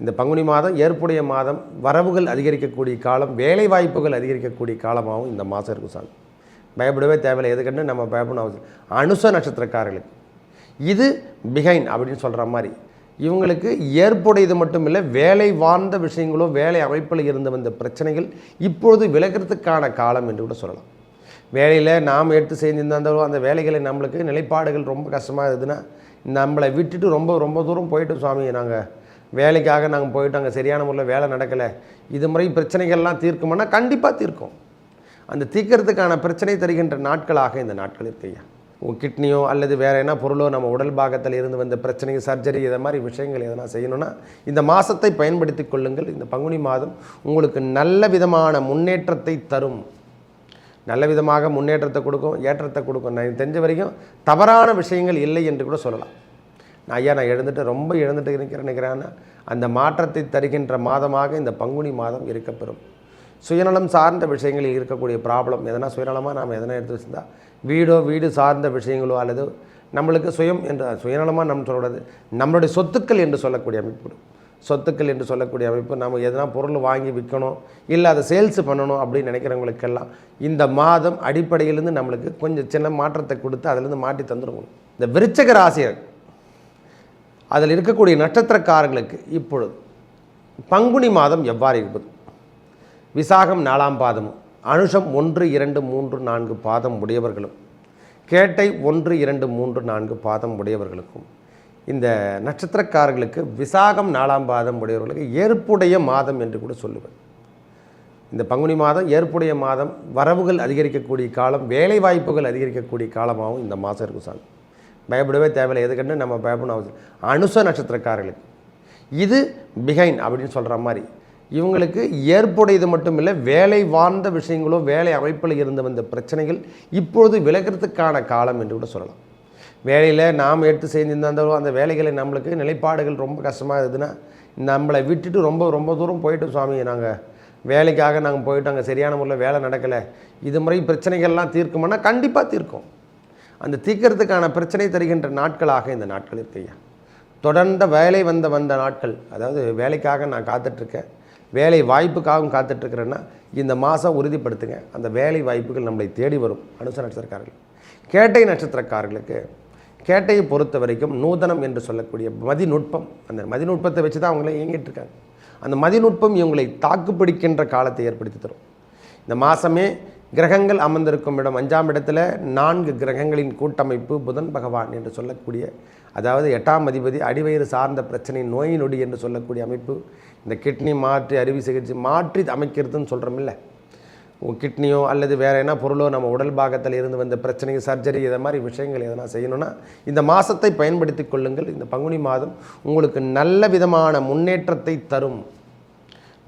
இந்த பங்குனி மாதம் ஏற்புடைய மாதம் வரவுகள் அதிகரிக்கக்கூடிய காலம் வேலை வாய்ப்புகள் அதிகரிக்கக்கூடிய காலமாகவும் இந்த மாதம் இருக்கும் சாமி. பயப்படவே தேவையில்லை. எதுக்குன்னு நம்ம பயப்படணும் அவசியம் அனுச நட்சத்திரக்காரர்களுக்கு. இது பிகைன் அப்படின்னு சொல்கிற மாதிரி. இவங்களுக்கு ஏற்புடையது மட்டும் இல்லை வேலை வாழ்ந்த விஷயங்களோ வேலை அமைப்பில் இருந்து வந்த பிரச்சனைகள் இப்பொழுது விலகிறதுக்கான காலம் என்று கூட சொல்லலாம். வேலையில் நாம் எடுத்து செஞ்சிருந்தாலும் அந்த வேலைகளை நம்மளுக்கு நிலைப்பாடுகள் ரொம்ப கஷ்டமாக இருக்குதுன்னா நம்மளை விட்டுட்டு ரொம்ப ரொம்ப தூரம் போயிட்டு சுவாமி நாங்கள் வேலைக்காக நாங்கள் போயிட்டு அங்கே சரியான முறையில் வேலை நடக்கலை. இது முறை பிரச்சனைகள்லாம் தீர்க்குமானா கண்டிப்பாக தீர்க்கும். அந்த தீர்க்கறதுக்கான பிரச்சனை தருகின்ற நாட்களாக இந்த நாட்கள் இருக்கையா உங்கள் கிட்னியோ அல்லது வேறு என்ன பொருளோ நம்ம உடல் பாகத்தில் இருந்து வந்த பிரச்சனை சர்ஜரி இதை மாதிரி விஷயங்கள் எதனா செய்யணும்னா இந்த மாதத்தை பயன்படுத்தி கொள்ளுங்கள். இந்த பங்குனி மாதம் உங்களுக்கு நல்ல விதமான முன்னேற்றத்தை தரும். நல்ல விதமாக முன்னேற்றத்தை கொடுக்கும் ஏற்றத்தை கொடுக்கும். நான் தெரிஞ்ச வரைக்கும் தவறான விஷயங்கள் இல்லை என்று கூட சொல்லலாம். நான் ஐயா நான் எழுந்துட்டு ரொம்ப எழுந்துட்டு இருக்கிறேன் நினைக்கிறேன்னா அந்த மாற்றத்தை தருகின்ற மாதமாக இந்த பங்குனி மாதம் இருக்கப்பெறும். சுயநலம் சார்ந்த விஷயங்களில் இருக்கக்கூடிய ப்ராப்ளம் எதனா சுயநலமாக நாம் எதனா எடுத்து வச்சிருந்தா வீடோ வீடு சார்ந்த விஷயங்களோ அல்லது நம்மளுக்கு சுயம் என்று சுயநலமாக நம்ம சொல்கிறது நம்மளுடைய சொத்துக்கள் என்று சொல்லக்கூடிய அமைப்பு சொத்துக்கள் என்று சொல்லக்கூடிய அமைப்பு நம்ம எதனா பொருள் வாங்கி விற்கணும் இல்லை அதை சேல்ஸ் பண்ணணும் அப்படின்னு நினைக்கிறவங்களுக்கெல்லாம் இந்த மாதம் அடிப்படையிலேருந்து நம்மளுக்கு கொஞ்சம் சின்ன மாற்றத்தை கொடுத்து அதிலேருந்து மாட்டி தந்துருக்கணும். இந்த விருச்சக ராசியர் அதில் இருக்கக்கூடிய நட்சத்திரக்காரர்களுக்கு இப்பொழுது பங்குனி மாதம் எவ்வாறு இருப்பது? விசாகம் நாலாம் பாதமும் அனுஷம் ஒன்று இரண்டு மூன்று நான்கு பாதம் உடையவர்களும் கேட்டை ஒன்று இரண்டு மூன்று நான்கு பாதம் உடையவர்களுக்கும் இந்த நட்சத்திரக்காரர்களுக்கு விசாகம் நாலாம் பாதம் உடையவர்களுக்கு ஏற்புடைய மாதம் என்று கூட சொல்லுவேன் இந்த பங்குனி மாதம் ஏற்புடைய மாதம் வரவுகள் அதிகரிக்கக்கூடிய காலம் வேலை வாய்ப்புகள் அதிகரிக்கக்கூடிய காலமாகவும் இந்த மாதம் இருக்கும் சாமி. பயப்படவே தேவையில்லை. எதுக்குன்னு நம்ம பயப்படணும் அவசியம் அனுச நட்சத்திரக்காரர்களுக்கு இது பிகைன் அப்படின்னு சொல்கிற மாதிரி இவங்களுக்கு ஏற்புடையது மட்டும் இல்லை வேலை வாழ்ந்த விஷயங்களோ வேலை அமைப்பில் இருந்து வந்த பிரச்சனைகள் இப்பொழுது விலகிறதுக்கான காலம் என்று கூட சொல்லலாம். வேலையில் நாம் எடுத்து செஞ்சிருந்தாலும் அந்த வேலைகளை நம்மளுக்கு நிலைப்பாடுகள் ரொம்ப கஷ்டமாக இருக்குதுன்னா நம்மளை விட்டுட்டு ரொம்ப ரொம்ப தூரம் போயிட்டு சுவாமி. நாங்கள் வேலைக்காக நாங்கள் போயிட்டோம். அங்கே சரியான முறையில் வேலை நடக்கலை. இது முறை பிரச்சனைகள்லாம் தீர்க்குமானா கண்டிப்பாக தீர்க்கும். அந்த தீக்கிறதுக்கான பிரச்சனை தருகின்ற நாட்களாக இந்த நாட்கள் இருக்கையா தொடர்ந்த வேலை வந்த வந்த நாட்கள் அதாவது வேலைக்காக நான் காத்துட்ருக்கேன் வேலை வாய்ப்புக்காகவும் காத்துட்ருக்கிறேன்னா இந்த மாதம் உறுதிப்படுத்துங்க. அந்த வேலை வாய்ப்புகள் நம்மளை தேடி வரும் அனுச நட்சத்திரக்காரர்கள். கேட்டை நட்சத்திரக்காரர்களுக்கு கேட்டையை பொறுத்த வரைக்கும் நூதனம் என்று சொல்லக்கூடிய மதிநுட்பம் அந்த மதிநுட்பத்தை வச்சு தான் அவங்களே இயங்கிட்டு இருக்காங்க அந்த மதிநுட்பம் இவங்களை தாக்குப்பிடிக்கின்ற காலத்தை ஏற்படுத்தி தரும். இந்த மாதமே கிரகங்கள் அமர்ந்திருக்கும் இடம். அஞ்சாம் இடத்துல நான்கு கிரகங்களின் கூட்டமைப்பு புதன் பகவான் என்று சொல்லக்கூடிய அதாவது எட்டாம் அதிபதி அடிவயிறு சார்ந்த பிரச்சனை நோய் நொடி என்று சொல்லக்கூடிய அமைப்பு. இந்த கிட்னி மாற்றி அறுவை சிகிச்சை மாற்றி அமைக்கிறதுன்னு சொல்கிறோமில்ல கிட்னியோ அல்லது வேறு என்ன பொருளோ நம்ம உடல் பாகத்தில் இருந்து வந்த பிரச்சனை சர்ஜரி இதை மாதிரி விஷயங்கள் எதனா செய்யணும்னா இந்த மாதத்தை பயன்படுத்தி கொள்ளுங்கள். இந்த பங்குனி மாதம் உங்களுக்கு நல்ல விதமான முன்னேற்றத்தை தரும்.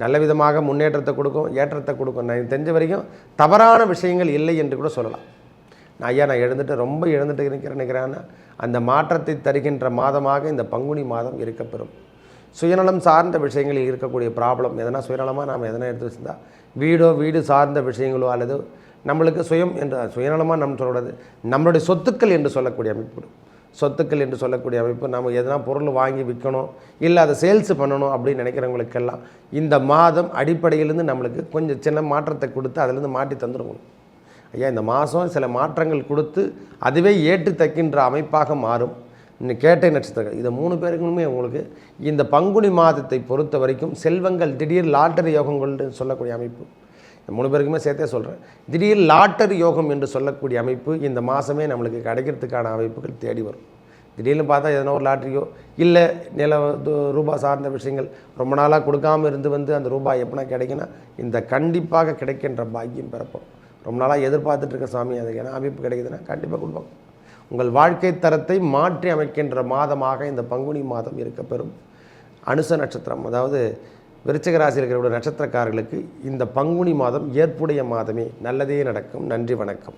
நல்ல விதமாக முன்னேற்றத்தை கொடுக்கும் ஏற்றத்தை கொடுக்கும். நான் எனக்கு தெரிஞ்ச வரைக்கும் தவறான விஷயங்கள் இல்லை என்று கூட சொல்லலாம். நான் ஐயா நான் எழுந்துட்டு ரொம்ப எழுந்துட்டு நினைக்கிறேன்னா அந்த மாற்றத்தை தருகின்ற மாதமாக இந்த பங்குனி மாதம் இருக்கப்பெறும். சுயநலம் சார்ந்த விஷயங்களில் இருக்கக்கூடிய ப்ராப்ளம் எதனா சுயநலமாக நாம் எதனா எடுத்து வச்சிருந்தா வீடோ வீடு சார்ந்த விஷயங்களோ அல்லது நம்மளுக்கு சுயம் என்று சுயநலமாக நம்ம சொல்கிறது நம்மளுடைய சொத்துக்கள் என்று சொல்லக்கூடிய அமைப்பு சொத்துக்கள் என்று சொல்லக்கூடிய அமைப்பு நம்ம எதனா பொருள் வாங்கி விற்கணும் இல்லை அதை சேல்ஸ் பண்ணணும் அப்படின்னு நினைக்கிறவங்களுக்கெல்லாம் இந்த மாதம் அடிப்படையிலேருந்து நம்மளுக்கு கொஞ்சம் சின்ன மாற்றத்தை கொடுத்து அதிலேருந்து மாட்டி தந்துருக்கணும். ஐயா இந்த மாதம் சில மாற்றங்கள் கொடுத்து அதுவே ஏற்று தைக்கின்ற அமைப்பாக மாறும். இன்னும் கேட்டை நட்சத்திரங்கள் இதை மூணு பேருக்குமே உங்களுக்கு இந்த பங்குனி மாதத்தை பொறுத்த வரைக்கும் செல்வங்கள் திடீர் லாட்டரி யோகங்கள்னு சொல்லக்கூடிய அமைப்பு. இந்த மூணு பேருக்குமே சேர்த்தே சொல்கிறேன் திடீர் லாட்டரி யோகம் என்று சொல்லக்கூடிய அமைப்பு இந்த மாதமே நம்மளுக்கு கிடைக்கிறதுக்கான அமைப்புகள் தேடி வரும். திடீர்னு பார்த்தா எதனா ஒரு லாட்டரியோ இல்லை நில ரூபா ரூபாய் சார்ந்த விஷயங்கள் ரொம்ப நாளாக கொடுக்காம இருந்து வந்து அந்த ரூபாய் எப்படின்னா கிடைக்குன்னா இந்த கண்டிப்பாக கிடைக்கின்ற பாக்கியம் பிறப்போம் ரொம்ப நாளாக எதிர்பார்த்துட்டு இருக்க சாமி அதுக்கு என்ன அமைப்பு கிடைக்குதுன்னா கண்டிப்பாக கொடுப்பாங்க. உங்கள் வாழ்க்கை தரத்தை மாற்றி அமைக்கின்ற மாதமாக இந்த பங்குனி மாதம் இருக்கப்பெறும் அனுச நட்சத்திரம் அதாவது விருச்சிக இருக்கிற நட்சத்திரக்காரர்களுக்கு இந்த பங்குனி மாதம் ஏற்புடைய மாதமே நல்லதே நடக்கும். நன்றி வணக்கம்.